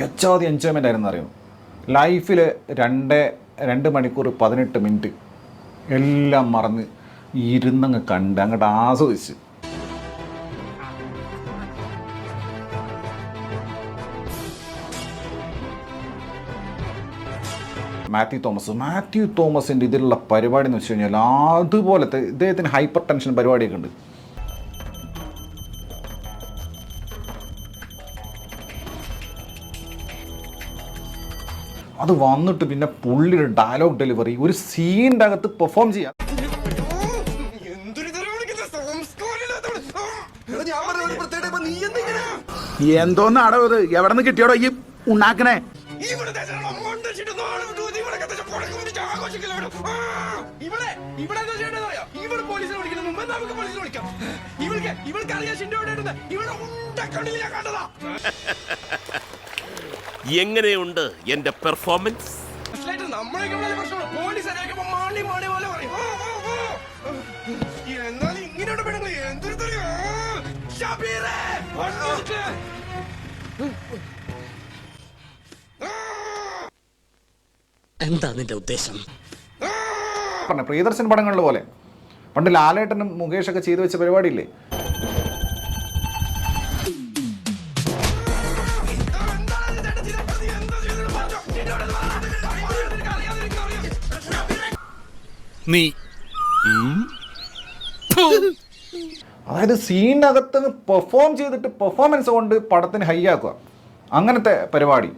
യച്ചാതി enjoyment ആയിരുന്നു അറിയുമോ ലൈഫിൽ രണ്ട് രണ്ട് മണിക്കൂർ പതിനെട്ട് മിനിറ്റ്. എല്ലാം മറന്ന് ഇരുന്നങ്ങ് കണ്ട് അങ്ങോട്ട് ആസ്വദിച്ച്. മാത്യു തോമസ് മാത്യു തോമസിന്റെ ഇതിലുള്ള പരിപാടി എന്ന് വെച്ച് കഴിഞ്ഞാൽ അതുപോലത്തെ ഇദ്ദേഹത്തിന് ഹൈപ്പർ ടെൻഷൻ പരിപാടിയൊക്കെ ഉണ്ട്. അത് വന്നിട്ട് പിന്നെ പുള്ളിയുടെ ഡയലോഗ് ഡെലിവറി ഒരു സീന്റെ അകത്ത് പെർഫോം ചെയ്യാം എന്തൊരു തെറി വിളിക്കുന്ന സംസ്കാരമില്ലാത്തവൾ. എടാ, ഞാൻ ഒരു പ്രത്യേകത നീ എന്തിങ്ങനെ? എന്തോന്നാടോ ഇത്. എവിടെ നിന്ന് കിട്ടിയോടോ ഈ ഉണ്ടാക്കണേ ഇവൾക്ക് ഇവൾക്ക് അറിയാം എങ്ങനെയുണ്ട് എന്റെ പെർഫോമൻസ്. എന്താ നിന്റെ ഉദ്ദേശം? പറഞ്ഞ പ്രിയദർശൻ പടങ്ങളിൽ പോലെ. പണ്ട് ലാലേട്ടനും മുകേഷൊക്കെ ചെയ്തു വെച്ച പരിപാടിയില്ലേ? നീ. അതായത് സീനകത്ത് പെർഫോം ചെയ്തിട്ട് പെർഫോമൻസ് കൊണ്ട് പടത്തിന് ഹൈ ആക്കുക അങ്ങനത്തെ പരിപാടി.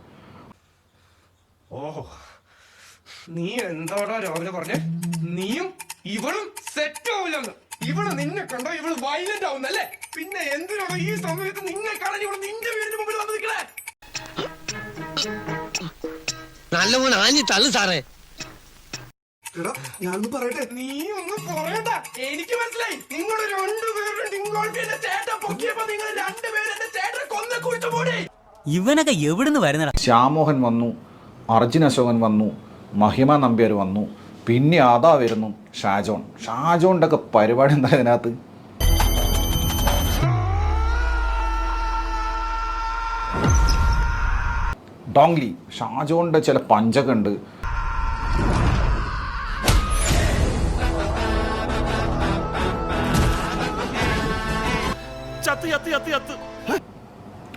ഓ നീ എന്തോടാ രാവിലെ പറഞ്ഞേ? നീയും ഇവളും സെറ്റ് ആവില്ലെന്ന്. ഇവൾ നിന്നെ കണ്ടോ? ഇവൾ വയലന്റ് ആവുന്നല്ലേ? പിന്നെ എന്തിനാണോ ഈ സമയത്ത് നിന്നെ കാണാൻ ഇവൾ നിന്റെ വീടിന് മുമ്പിൽ വന്ന് നിൽക്കണേ നല്ല മോൻ ആഞ്ഞി തള്ളു സാറേ. എടാ ഞാനൊന്ന് പറയട്ടെ? നീ ഒന്ന് പറയണ്ട. എനിക്ക് മനസ്സിലായി. നിങ്ങൾ രണ്ടുപേരും എന്റെ ചേട്ടൻ പൊക്കിയപ്പോ നിങ്ങൾ രണ്ടുപേരും എന്റെ ചേട്ടനെ കൊന്ന കുഴിച്ചു മൂടി. ഇവനൊക്കെ എവിടുന്ന് വരുന്നടാ? ശ്യാമോഹൻ വന്നു അർജുൻ അശോകൻ വന്നു മഹിമ നമ്പ്യാർ വന്നു പിന്നെ അതാ വരുന്നു ഷാജോൺ. ഷാജോണിന്റെ ഒക്കെ പരിപാടി എന്താ ഇതിനകത്ത്? ഡോങ്ലി. ഷാജോണിന്റെ ചില പഞ്ചൊക്കെ ഉണ്ട്.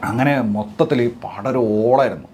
അങ്ങനെ മൊത്തത്തിൽ ഈ പടം ഒരു ഓളായിരുന്നു.